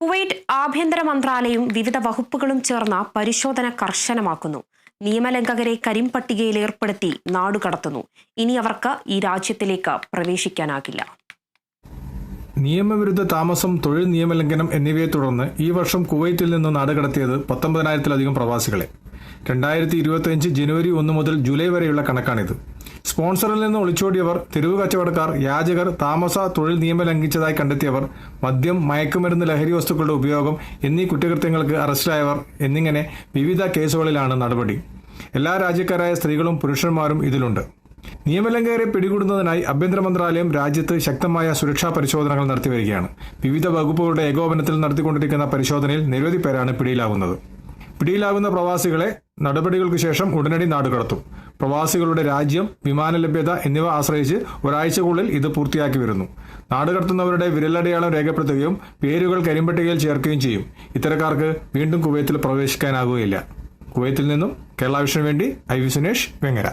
Kuwait ആഭ്യന്തര മന്ത്രാലയം വിവിധ വകുപ്പുകളും ചേർന്ന പരിശോധന കർശനമാക്കുന്നു. നിയമലംഘകരെ കരിമ്പട്ടികയിൽ ഏർപ്പെടുത്തി നാടുകടത്തുന്നു ഇനി അവർക്ക് ഈ രാജ്യത്തിലേക്ക് പ്രവേശിക്കാനാകില്ല. നിയമവിരുദ്ധ താമസം തൊഴിൽ നിയമലംഘനം എന്നിവയെ തുടർന്ന് ഈ വർഷം കുവൈറ്റിൽ നിന്ന് നാടുകടത്തിയത് പത്തൊമ്പതിനായിരത്തിലധികം പ്രവാസികളെ. രണ്ടായിരത്തി ഇരുപത്തിയഞ്ച് ജനുവരി ഒന്ന് മുതൽ ജൂലൈ വരെയുള്ള കണക്കാണിത്. സ്പോൺസറിൽ നിന്ന് ഒളിച്ചോടിയവർ തെരുവ് കച്ചവടക്കാർ യാചകർ താമസ തൊഴിൽ നിയമം ലംഘിച്ചതായി കണ്ടെത്തിയവർ മദ്യം മയക്കുമരുന്ന് ലഹരി വസ്തുക്കളുടെ ഉപയോഗം എന്നീ കുറ്റകൃത്യങ്ങൾക്ക് അറസ്റ്റിലായവർ എന്നിങ്ങനെ വിവിധ കേസുകളിലാണ് നടപടി. എല്ലാ രാജ്യക്കാരായ സ്ത്രീകളും പുരുഷന്മാരും ഇതിലുണ്ട്. നിയമലംഘകരെ പിടികൂടുന്നതിനായി ആഭ്യന്തര മന്ത്രാലയം രാജ്യത്ത് ശക്തമായ സുരക്ഷാ പരിശോധനകൾ നടത്തിവരികയാണ്. വിവിധ വകുപ്പുകളുടെ ഏകോപനത്തിൽ നടത്തിക്കൊണ്ടിരിക്കുന്ന പരിശോധനയിൽ നിരവധി പേരാണ് പിടിയിലാകുന്നത് പിടിയിലാകുന്ന പ്രവാസികളെ നടപടികൾക്ക് ശേഷം ഉടനടി നാടുകടത്തും പ്രവാസികളുടെ രാജ്യം വിമാന ലഭ്യത എന്നിവ ആശ്രയിച്ച് ഒരാഴ്ചക്കുള്ളിൽ ഇത് പൂർത്തിയാക്കി വരുന്നു. നാടുകടത്തുന്നവരുടെ വിരലടയാളം രേഖപ്പെടുത്തുകയും പേരുകൾ കരിമ്പട്ടികയിൽ ചേർക്കുകയും ചെയ്യും. ഇത്തരക്കാർക്ക് വീണ്ടും കുവൈത്തിൽ പ്രവേശിക്കാനാകുകയില്ല. കുവൈത്തിൽ നിന്നും കേരള വേണ്ടി ഐ വി സുനേഷ് വെങ്ങര.